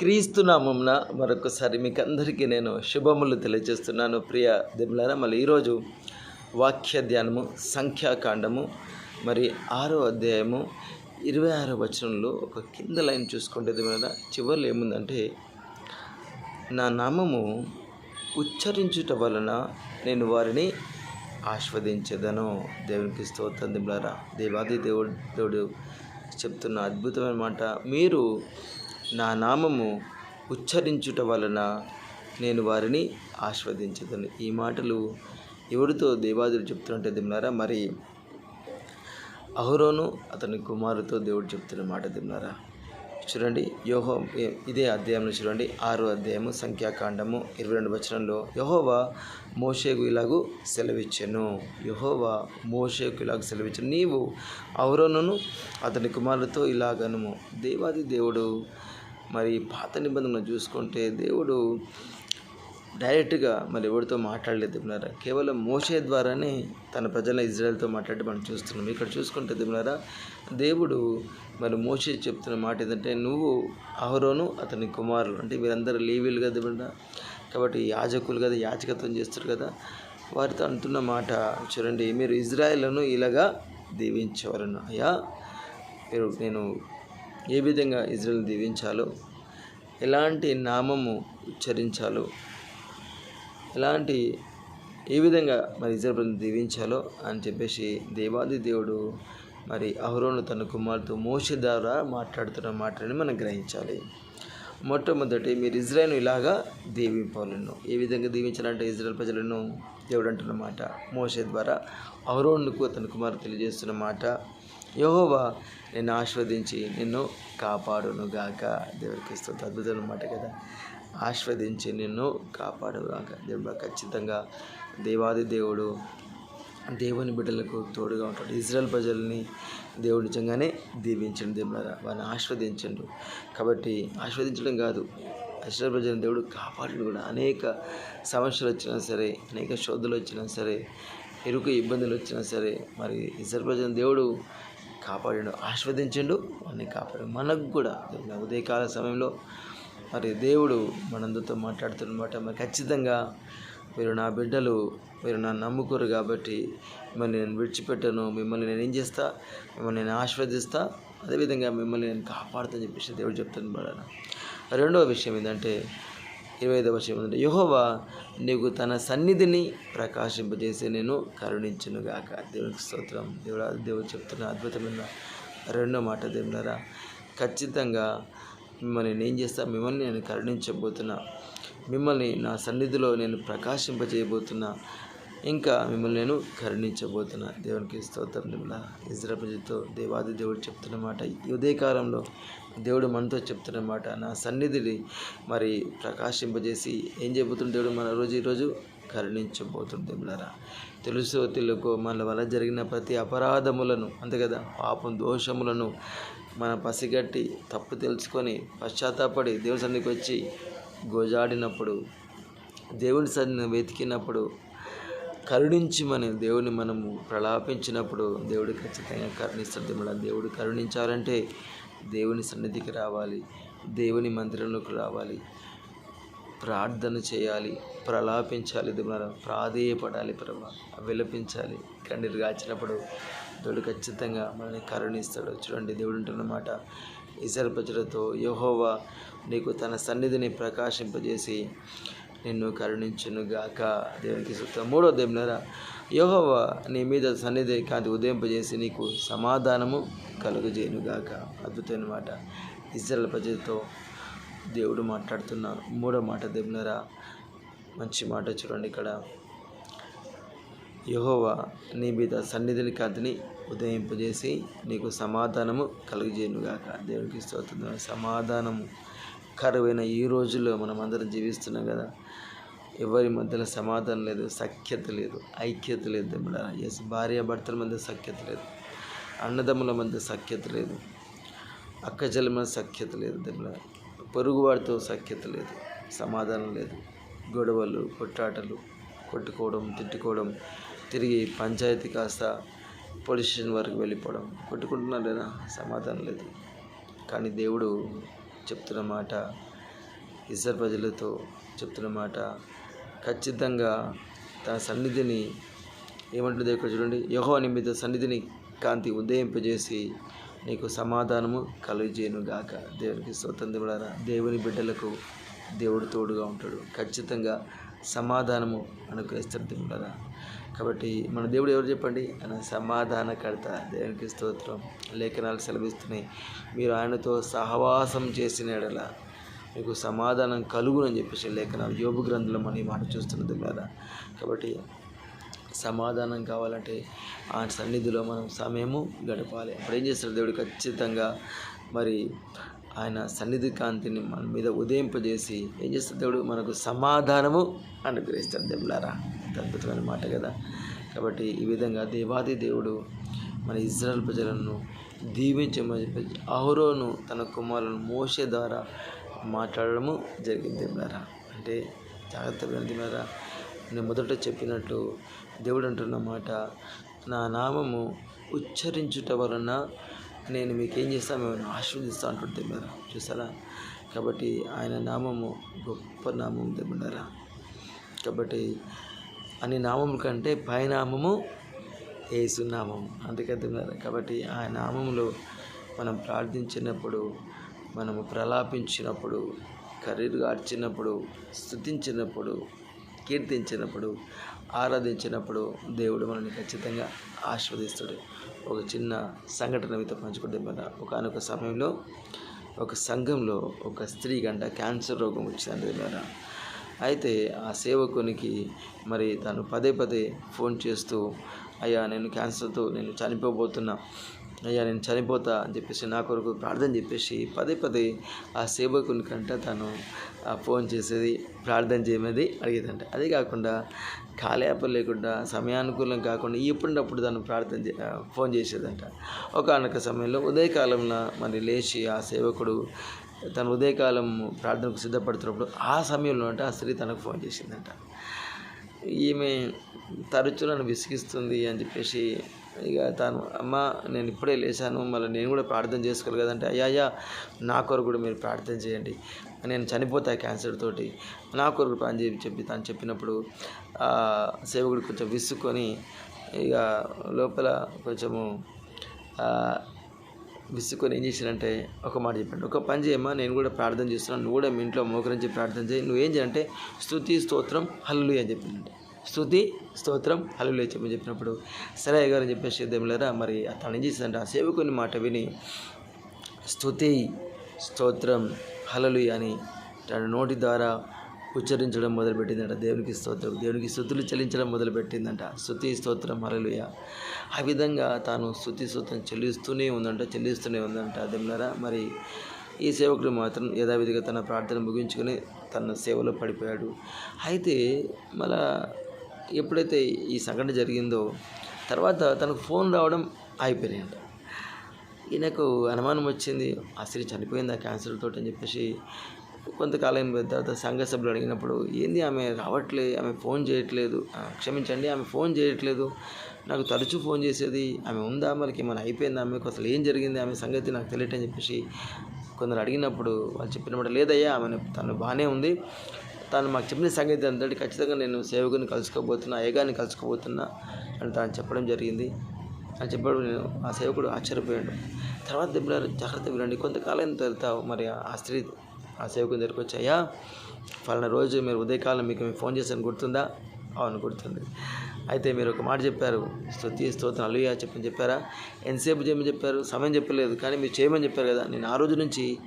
క్రీస్తు నామంన మరొకసారి మీకు అందరికీ నేను శుభములు తెలియజేస్తున్నాను. ప్రియ దిమ్లారా మళ్ళీ ఈరోజు వాక్య ధ్యానము సంఖ్యాకాండము మరి ఆరో అధ్యాయము ఇరవై ఆరో వచనంలో ఒక కింద లైన్ చూసుకుంటే దిమ్లారా చివరిలో ఏముందంటే నా నామము ఉచ్చరించుట వలన నేను వారిని ఆస్వాదించదను. దేవునికి స్తోత్రం దిమ్లారా దేవాది దేవుడు దేవుడు చెప్తున్న అద్భుతమైన మాట. మీరు నా నామము ఉచ్చరించుట వలన నేను వారిని ఆస్వాదించదను ఈ మాటలు ఎవరితో దేవాదులు చెప్తున్నట్టే దిమ్నారా మరి అహరోను అతని కుమారుతో దేవుడు చెప్తున్న మాట దిమ్లారా చూడండి యోహో ఇదే అధ్యాయంలో చూడండి ఆరో అధ్యాయము సంఖ్యాకాండము ఇరవై రెండు వచనంలో యహోవా మోషేకు ఇలాగూ సెలవిచ్చెను. యహోవా మోషేకు ఇలాగ సెలవిచ్చాను. నీవు అవరోనును అతని కుమారులతో ఇలాగనుము. దేవాది దేవుడు మరి పాత నిబంధన చూసుకుంటే దేవుడు డైరెక్ట్గా మరి ఎవరితో మాట్లాడలేదు దిమ్లారా కేవలం మోసే ద్వారానే తన ప్రజల ఇజ్రాయెల్తో మాట్లాడి మనం చూస్తున్నాం. ఇక్కడ చూసుకుంటే దిపునారా దేవుడు మరి మోసే చెప్తున్న మాట ఏంటంటే నువ్వు అహరోను అతని కుమారులు. అంటే వీరందరూ లీవీలు కదా దిమ్లా కాబట్టి యాజకులు కదా యాచకత్వం చేస్తారు కదా? వారితో అంటున్న మాట చూడండి మీరు ఇజ్రాయెల్ను ఇలాగా దీవించేవారను అయ్యా మీరు నేను ఏ విధంగా ఇజ్రాయెల్ దీవించాలో ఎలాంటి నామము ఉచ్చరించాలో ఎలాంటి ఏ విధంగా మరి ఇజ్రాయల్ దీవించాలో అని చెప్పేసి దేవాది దేవుడు మరి అహరోను తన కుమార్తె మోస ద్వారా మాట్లాడుతున్న మాటని మనం గ్రహించాలి. మొట్టమొదటి మీరు ఇజ్రాయల్ను ఇలాగా దీవింపాలను ఏ విధంగా దీవించాలంటే ఇజ్రాయల్ ప్రజలను? దేవుడు అంటున్న మాట. మోషే ద్వారా అహరోనుకు తన కుమారు తెలియజేస్తున్న మాట. యహోవా నిన్ను ఆస్వాదించి నిన్ను కాపాడునుగాక. దేవుడికి ఇస్తుంది అద్భుతం అన్నమాట కదా. ఆస్వాదించి నిన్ను కాపాడుగాక దేవుడు ఖచ్చితంగా దేవాది దేవుడు దేవుని బిడ్డలకు తోడుగా ఉంటాడు. ఇజ్రాయల్ ప్రజల్ని దేవుడు నిజంగానే దీవించండి దేవుడారా వారిని ఆస్వాదించండు కాబట్టి ఆస్వాదించడం కాదు. ఇజ్రాయల్ ప్రజలను దేవుడు కాపాడు కూడా. అనేక సమస్యలు వచ్చినా సరే అనేక శోధులు వచ్చినా సరే ఇరుకు ఇబ్బందులు వచ్చినా సరే మరి ఇజ్రాయల్ ప్రజలను దేవుడు కాపాడాడు ఆస్వాదించండు వారిని కాపాడు మనకు కూడా ఉదయకాల సమయంలో మరి దేవుడు మనందరితో మాట్లాడుతున్నమాట. మరి ఖచ్చితంగా మీరు నా బిడ్డలు మీరు నన్ను నమ్ముకోరు కాబట్టి మిమ్మల్ని నేను విడిచిపెట్టను మిమ్మల్ని నేను ఏం చేస్తా మిమ్మల్ని నేను ఆస్వాదిస్తా అదేవిధంగా మిమ్మల్ని నేను కాపాడుతాను చెప్పేసి దేవుడు చెప్తాను బాగా రెండవ విషయం ఏంటంటే ఇరవై ఐదవ వర్షం ఏంటంటే యహోవా నీకు తన సన్నిధిని ప్రకాశింపజేసి నేను కరుణించునుగాక. దేవునికి స్తోత్రం. దేవుడు దేవుడు చెప్తున్న అద్భుతమైన రెండో మాట దేవుడారా ఖచ్చితంగా మిమ్మల్ని నేను ఏం చేస్తా మిమ్మల్ని నేను కరుణించబోతున్నా. మిమ్మల్ని నా సన్నిధిలో నేను ప్రకాశింపజేయబోతున్నా. ఇంకా మిమ్మల్ని నేను కరుణించబోతున్నా. దేవునికి స్తోత్రం నిమ్లా ఇజ్రపజతో దేవాది దేవుడు చెప్తున్న మాట ఈ ఉదయకాలంలో దేవుడు మనతో చెప్తున్న మాట నా సన్నిధిని మరి ప్రకాశింపజేసి ఏం చెబుతున్న దేవుడు మన రోజు ఈరోజు కరుణించబోతుంది దేవులారా. తెలుసో తెలుకో మన వల్ల జరిగిన ప్రతి అపరాధములను అంతే కదా పాపం దోషములను మన పసిగట్టి తప్పు తెలుసుకొని పశ్చాత్తాపడి దేవుని సన్నిధికి వచ్చి గోజాడినప్పుడు దేవుని సన్నిధిని వెతికినప్పుడు కరుణించి మన దేవుని మనము ప్రలాపించినప్పుడు దేవుడు ఖచ్చితంగా కరుణిస్తాడు. మన దేవుడు కరుణించాలంటే దేవుని సన్నిధికి రావాలి. దేవుని మందిరంలోకి రావాలి. ప్రార్థన చేయాలి. ప్రలాపించాలి. మన ప్రాధేయపడాలి ప్రభా. విలపించాలి. కన్నీరు కాచినప్పుడు దేవుడు ఖచ్చితంగా మనల్ని కరుణిస్తాడు. చూడండి దేవుడు ఉంటున్నమాట ఇసర ప్రజలతో యహోవా నీకు తన సన్నిధిని ప్రకాశింపజేసి నిన్ను కరుణించునుగాక. దేవునికి సూత్రం మూడో దేవునరా యోహవ నీ మీద సన్నిధి కాంతి ఉదయింపజేసి నీకు సమాధానము కలుగజేయునుగాక. అద్భుతమైన మాట. ఇజ్రాయల్ ప్రజలతో దేవుడు మాట్లాడుతున్న మూడో మాట దేవునరా మంచి మాట చూడండి ఇక్కడ. యహోవా నీ మీద సన్నిధిని కాంతిని ఉదయింపజేసి నీకు సమాధానము కలుగజేయునుగాక. దేవునికి స్తోత్రం. సమాధానము. కరువైన ఈ రోజుల్లో మనం అందరం జీవిస్తున్నాం కదా. ఎవరి మధ్యలో సమాధానం లేదు సఖ్యత లేదు ఐక్యత లేదు దేవుడా ఎస్ భార్య భర్తల మధ్య సఖ్యత లేదు అన్నదమ్ముల మధ్య సఖ్యత లేదు అక్కచెల్ల మధ్య సఖ్యత లేదు దేవుడా పొరుగువాడితో సఖ్యత లేదు సమాధానం లేదు. గొడవలు కొట్టాటలు కొట్టుకోవడం తిట్టుకోవడం తిరిగి పంచాయతీ కాస్త పోలీస్ స్టేషన్ వరకు వెళ్ళిపోవడం కొట్టుకుంటున్నారేనా? లేదా సమాధానం లేదు. కానీ దేవుడు చెప్తున్న మాట ఇద్దరు ప్రజలతో చెప్తున్న మాట ఖచ్చితంగా తన సన్నిధిని ఏమంటుంది ఇక్కడ చూడండి. యహో నిమిత్త సన్నిధిని కాంతి ఉదయింపజేసి నీకు సమాధానము కలుగజేయను గాక. దేవునికి స్వతంత్రులారా దేవుని బిడ్డలకు దేవుడు తోడుగా ఉంటాడు. ఖచ్చితంగా సమాధానము అనుగ్రహిస్తారు దేవుడారా. కాబట్టి మన దేవుడు ఎవరు చెప్పండి? ఆయన సమాధానకర్త. దేవునికి స్తోత్రం. లేఖనాలు సెలవిస్తున్నాయి. మీరు ఆయనతో సహవాసం చేసిన ఎడల మీకు సమాధానం కలుగునని చెప్పేసి లేఖనాలు. యోగు గ్రంథంలో మనం ఈ మాట చూస్తున్నది కదా. కాబట్టి సమాధానం కావాలంటే ఆ సన్నిధిలో మనం సమయము గడపాలి. అప్పుడు ఏం చేస్తాడు దేవుడు? ఖచ్చితంగా మరి ఆయన సన్నిధి కాంతిని మన మీద ఉదయింపజేసి ఏం చేస్తాడు దేవుడు? మనకు సమాధానము అనుగ్రహిస్తాడు. దేవులారా ఎంత అద్భుతమైన మాట కదా. కాబట్టి ఈ విధంగా దేవాది దేవుడు మన ఇజ్రాయల్ ప్రజలను దీవించమని అహరోను తన కుమారులను మోసే ద్వారా మాట్లాడడము జరిగింది మేరా అంటే జాగ్రత్త మేరా నేను మొదట చెప్పినట్టు దేవుడు అంటున్న మాట నా నామము ఉచ్చరించుట వలన నేను మీకు ఏం చేస్తాను మిమ్మల్ని ఆశీర్వదిస్తా అంటుంటే మీరు చూసారా? కాబట్టి ఆయన నామము గొప్ప నామం దేవుడారా కాబట్టి అని నామముల కంటే పైనామము ఏసునామం. అందుకే కాబట్టి ఆ నామంలో మనం ప్రార్థించినప్పుడు మనము ప్రలాపించినప్పుడు కరీరు గార్చినప్పుడు స్థుతించినప్పుడు కీర్తించినప్పుడు ఆరాధించినప్పుడు దేవుడు మనల్ని ఖచ్చితంగా ఆస్వాదిస్తాడు ఒక చిన్న సంఘటన మీతో పంచుకుంటే మన ఒకనొక సమయంలో ఒక సంఘంలో ఒక స్త్రీ గంట క్యాన్సర్ రోగం వచ్చిందండి ద్వారా అయితే ఆ సేవకునికి మరి తను పదే పదే ఫోన్ చేస్తూ అయ్యా నేను క్యాన్సర్తో నేను చనిపోబోతున్నా. అయ్యా నేను చనిపోతా అని చెప్పేసి నా కొరకు ప్రార్థన చెప్పేసి పదే పదే ఆ సేవకుని కంట తను ఫోన్ చేసేది ప్రార్థన చేయమేది అడిగేదంట. అదే కాకుండా కాలయాపం లేకుండా సమయానుకూలం కాకుండా ఎప్పుడప్పుడు తను ప్రార్థన ఫోన్ చేసేదంట. ఒకనొక సమయంలో ఉదయకాలంలో మరి లేచి ఆ సేవకుడు తన ఉదయకాలం ప్రార్థనకు సిద్ధపడుతున్నప్పుడు ఆ సమయంలో అంటే ఆ స్త్రీ తనకు ఫోన్ చేసిందంట. ఈమె తరచూ నన్ను విసిగిస్తుంది అని చెప్పేసి ఇక తాను అమ్మ నేను ఇప్పుడే లేచాను మళ్ళీ నేను కూడా ప్రార్థన చేసుకోవాలి కదంటే అయ్యా అయ్యా నా కొరకు కూడా మీరు ప్రార్థన చేయండి. నేను చనిపోతా క్యాన్సర్ తోటి నా కొరకు ప్రార్థన చెప్పి చెప్పి తాను చెప్పినప్పుడు సేవకుడు కొంచెం విసుక్కొని ఇక లోపల కొంచెము విసుకొని ఏం చేశాడంటే ఒక మాట చెప్పాడు. ఒక పని చేయమ్మా నేను కూడా ప్రార్థన చేస్తున్నాను. నువ్వు కూడా మీ ఇంట్లో మోకరించి ప్రార్థన చేయి. నువ్వేం చేయాలంటే స్థుతి స్తోత్రం హల్లు అని చెప్పిందంటే స్థుతి స్తోత్రం హల్లు చెప్పి చెప్పినప్పుడు సరే గారు అని చెప్పేసి దేవులరా మరి తను ఏం చేశాడంటే ఆ సేవకుని మాట విని స్థుతి స్తోత్రం హలలు అని తన నోటి ద్వారా ఉచ్చరించడం మొదలుపెట్టిందంట. దేవునికి స్తోత్రం. దేవునికి స్థుతులు చెల్లించడం మొదలుపెట్టిందంట. శృతి స్తోత్రం. హలలుయ ఆ విధంగా తాను శృతి స్తోత్రం చెల్లిస్తూనే ఉందంట చెల్లిస్తూనే ఉందంట. దేవులారా మరి ఈ సేవకుడు మాత్రం యథావిధిగా తన ప్రార్థన ముగించుకొని తన సేవలో పడిపోయాడు. అయితే మళ్ళా ఎప్పుడైతే ఈ సంఘటన జరిగిందో తర్వాత తనకు ఫోన్ రావడం అయిపోయినాయంట ఈయనకు అనుమానం వచ్చింది ఆ స్త్రీ చనిపోయింది? ఆ క్యాన్సర్ తోటి అని చెప్పేసి కొంతకాలం తర్వాత సంఘ సభ్యులు అడిగినప్పుడు ఏంది ఆమె రావట్లేదు ఆమె ఫోన్ చేయట్లేదు క్షమించండి ఆమె ఫోన్ చేయట్లేదు నాకు తరచూ ఫోన్ చేసేది ఆమె ఉందా మనకి ఏమైనా అయిపోయింది ఆమెకు అసలు ఏం జరిగింది ఆమె సంగతి నాకు తెలియటని చెప్పేసి కొందరు అడిగినప్పుడు వాళ్ళు చెప్పినప్పుడు లేదయ్యా ఆమె తను బాగానే ఉంది తను మాకు చెప్పిన సంగతి అంతటి ఖచ్చితంగా నేను సేవకుని కలుసుకోబోతున్నా అయ్యగారిని కలుసుకోబోతున్నా అని తాను చెప్పడం జరిగింది. అని చెప్పడం నేను ఆ సేవకుడు ఆశ్చర్యపోయాడు. తర్వాత దెబ్బలారు జాగ్రత్త వినండి కొంతకాలం తర్వాత మరి ఆ స్త్రీ ఆ సేవకుని దగ్గరికి వచ్చి అయ్యా ఫలానా రోజు మీరు ఉదయకాలం మీకు ఫోన్ చేశాను గుర్తుందా? అవును గుర్తుంది. అయితే మీరు ఒక మాట చెప్పారు స్థుతి స్తోత్రం అలుయా చెప్పని చెప్పారా? ఎంతసేపు చేయమని చెప్పారు? సమయం చెప్పలేదు కానీ మీరు చేయమని చెప్పారు కదా నేను ఆ రోజు నుంచి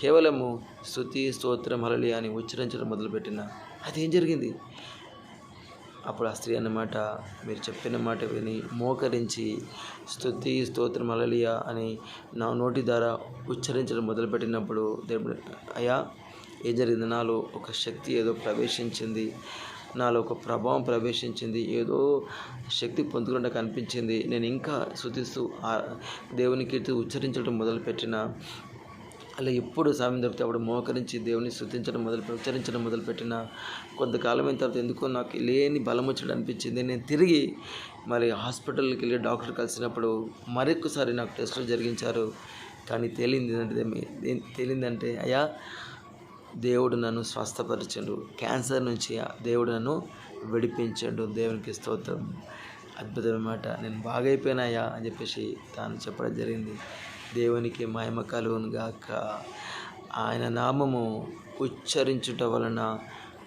కేవలము స్థుతి స్తోత్రం అలలియా అని ఉచ్చరించడం మొదలుపెట్టిన. అది ఏం జరిగింది? అప్పుడు ఆ స్త్రీ అన్నమాట మీరు చెప్పిన మాట విని మోకరించి స్థుతి స్తోత్రం అలలియా అని నా నోటి ద్వారా ఉచ్చరించడం మొదలుపెట్టినప్పుడు దేవుడు అయ్యా ఏం జరిగింది? నాలో ఒక శక్తి ఏదో ప్రవేశించింది. నాలో ఒక ప్రభావం ప్రవేశించింది. ఏదో శక్తి పొందుకుండా కనిపించింది నేను ఇంకా శుతిస్తూ దేవుని కీర్తి ఉచ్చరించడం మొదలుపెట్టిన అలా ఎప్పుడు సమయం దొరికితే అప్పుడు మోకరించి దేవుని స్థుతించడం మొదలు ఉచ్చరించడం మొదలుపెట్టిన కొంతకాలం అయిన తర్వాత ఎందుకో నాకు లేని బలం వచ్చాడు అనిపించింది. నేను తిరిగి మరి హాస్పిటల్కి వెళ్ళి డాక్టర్ కలిసినప్పుడు మరొకసారి నాకు టెస్టులు జరిగించారు. కానీ తేలింది అంటే తేలిందంటే అయ్యా దేవుడు నన్ను స్వస్థపరిచండు. క్యాన్సర్ నుంచి దేవుడు నన్ను విడిపించండు. దేవునికి స్తోత్రం. అద్భుతమైన మాట. నేను బాగైపోయినాయా అని చెప్పేసి తాను చెప్పడం జరిగింది. దేవునికి మహిమ కలుగునుగాక ఆయన నామము ఉచ్చరించుట వలన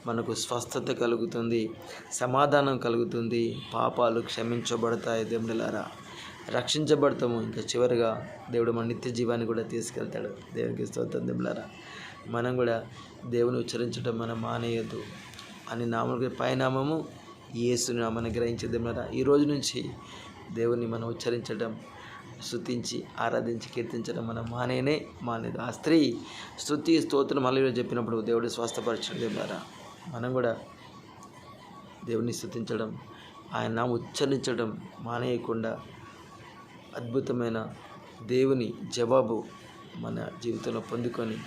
మనకు స్వస్థత కలుగుతుంది సమాధానం కలుగుతుంది. పాపాలు క్షమించబడతాయి దేవుడిలారా రక్షించబడతాము. ఇంకా చివరిగా దేవుడు మన నిత్య జీవాన్ని కూడా తీసుకెళ్తాడు. దేవునికి స్తోత్రం దేవులారా మనం కూడా దేవుని ఉచ్చరించడం మనం మానేయద్దు. అని నామకు పైనామము యేసు నామని గ్రహించేదేమరా ఈ రోజు నుంచి దేవుని మనం ఉచ్చరించడం స్థుతించి ఆరాధించి కీర్తించడం మనం మానేనే మానేది. ఆ స్త్రీ స్థుతి స్తోత్రం మళ్ళీ చెప్పినప్పుడు దేవుడు స్వస్థపరచడం ద్వారా మనం కూడా దేవుని స్థుతించడం ఆయన ఉచ్చరించడం మానేయకుండా అద్భుతమైన దేవుని జవాబు మన జీవితంలో పొందుకొని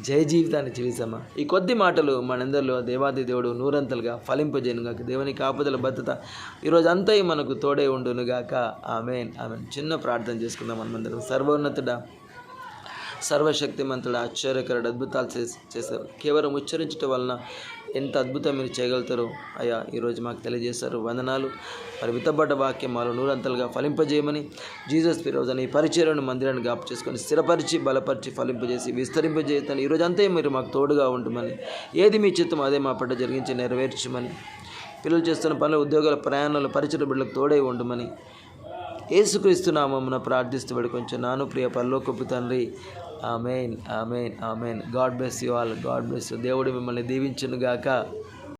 జయ జీవితాన్ని జీవిస్తామా ఈ కొద్ది మాటలు మనందరిలో దేవాది దేవుడు నూరంతలుగా ఫలింపజేయనుగాక. దేవుని ఆపదల భద్రత ఈరోజు అంతా మనకు తోడే ఉండునుగాక. Amen amen. చిన్న ప్రార్థన చేసుకుందాం మనమందరం సర్వోన్నతుడా సర్వశక్తిమంతుడు ఆశ్చర్యకరుడు అద్భుతాలు చేశారు. కేవలం ఉచ్చరించడం వలన ఎంత అద్భుతం మీరు చేయగలుగుతారో అయ్యా ఈరోజు మాకు తెలియజేశారు. వందనాలు. మరి విత్తబడ్డ వాక్యం మాలో నూరంతలుగా ఫలింపజేయమని జీసస్ రోజున ఈ పరిచయను మందిరాన్ని గాపు చేసుకొని స్థిరపరిచి బలపరిచి ఫలింపజేసి విస్తరింపజేయతని ఈరోజు అంతే మీరు మాకు తోడుగా ఉండమని ఏది మీ చిత్తం అదే మా పట్ల జరిగించి నెరవేర్చమని పిల్లలు చేస్తున్న పనులు ఉద్యోగాల ప్రయాణాలు పరిచయ బిడ్డలకు తోడై ఉండమని ఏసుక్రీస్తు నామమున ప్రార్థిస్తూ కొంచెం నాను ప్రియ పరలోకపు తండ్రి amen amen amen. God bless you all God bless దేవుడు మిమ్మల్ని దీవించునుగాక.